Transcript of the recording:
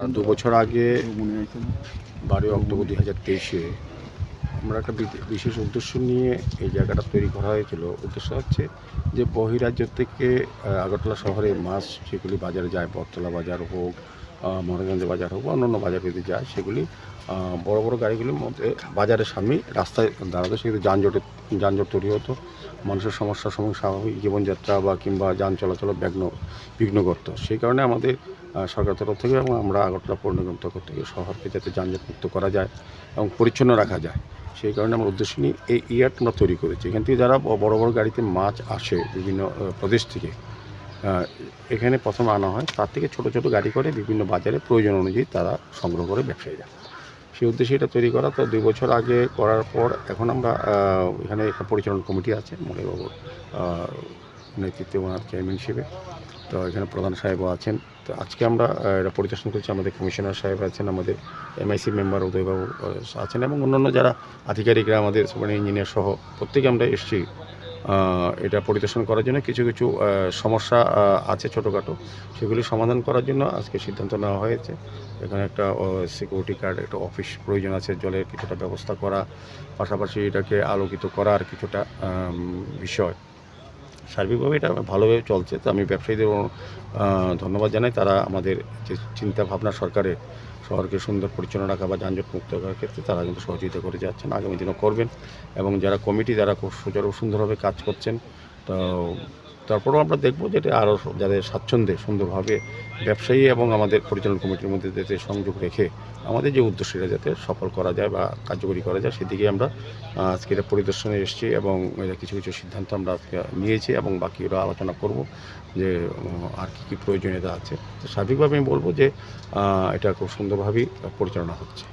দু বছর আগে বারোই অক্টোবর দুই হাজার তেইশে আমরা একটা বিশেষ উদ্দেশ্য নিয়ে এই জায়গাটা তৈরি করা হয়েছিল। উদ্দেশ্য হচ্ছে যে বহিরাজ্য থেকে আগরতলা শহরে মাছ যেগুলি বাজারে যায় বটতলা বাজার হোক আহ, মহারাজগঞ্জ বাজার হোক বা অন্যান্য বাজার যদি যায় সেগুলি বড় বড় গাড়িগুলির মধ্যে বাজারের সামনে রাস্তায় দাঁড়াতো। সেক্ষেত্রে যানজটে যানজট তৈরি হতো। মানুষের সমস্যার সময় স্বাভাবিক জীবনযাত্রা বা কিংবা যান চলাচল বিঘ্ন বিঘ্ন করতো। সেই কারণে আমাদের সরকার তরফ থেকে এবং আমরা আগরতলা পৌর নিগম তরফ থেকে শহরকে যাতে যানজট মুক্ত করা যায় এবং পরিচ্ছন্ন রাখা যায়, সেই কারণে আমরা উদ্দেশ্য নিয়ে এই ইয়ারটা আমরা তৈরি করেছি। এখান থেকে যারা বড় বড় গাড়িতে মাছ আসে বিভিন্ন প্রদেশ থেকে এখানে প্রথমে আনা হয়, তার থেকে ছোট ছোট গাড়ি করে বিভিন্ন বাজারে প্রয়োজন অনুযায়ী তারা সংগ্রহ করে ব্যবসায়ী ব্যবসায়ীরা। সেই উদ্দেশ্যে এটা তৈরি করা, তো দুই বছর আগে করার পর এখন আমরা এখানে একটা পরিচালন কমিটি আছে মনিবাবুর নেতৃত্বে ওনার চেয়ারম্যান হিসেবে। তো এখানে প্রধান সাহেবও আছেন। তো আজকে আমরা এটা পরিদর্শন করছি আমাদের কমিশনার সাহেব আছেন, আমাদের এমআইসি মেম্বার উদয়বাবু আছেন এবং অন্যান্য যারা আধিকারিকরা আমাদের সুপার ইঞ্জিনিয়ার সহ প্রত্যেকে আমরা এসেছি। এটা পরিদর্শন করার জন্য কিছু কিছু সমস্যা আছে ছোটোখাটো। সেগুলি সমাধান করার জন্য আজকে সিদ্ধান্ত নেওয়া হয়েছে। এখানে একটা সিকিউরিটি গার্ড একটা অফিস প্রয়োজন আছে, জলের কিছুটা ব্যবস্থা করা, পাশাপাশি এটাকে আলোকিত করার কিছুটা বিষয়। সার্বিকভাবে এটা ভালোভাবে চলছে। তো আমি ব্যবসায়ীদের ধন্যবাদ জানাই। তারা আমাদের যে চিন্তা ভাবনা সরকারের শহরকে সুন্দর পরিচ্ছন্ন রাখা বা যানজট মুক্ত করার ক্ষেত্রে তারা কিন্তু সহযোগিতা করে যাচ্ছেন, আগামী দিনও করবেন। এবং যারা কমিটি, যারা খুব সুচারু সুন্দরভাবে কাজ করছেন, তো তারপরেও আমরা দেখব যে এটা আরও যাদের স্বাচ্ছন্দ্যে সুন্দরভাবে ব্যবসায়ী এবং আমাদের পরিচালন কমিটির মধ্যে যাতে সংযোগ রেখে আমাদের যে উদ্দেশ্যটা যাতে সফল করা যায় বা কার্যকরী করা যায়, সেদিকে আমরা আজকে এটা পরিদর্শনে এসেছি এবং কিছু কিছু সিদ্ধান্ত আমরা আজকে নিয়েছি এবং বাকিরা আলোচনা করব যে আর কী কী প্রয়োজনীয়তা আছে। তো সার্বিকভাবে আমি বলব যে এটা খুব সুন্দরভাবেই পরিচালনা হচ্ছে।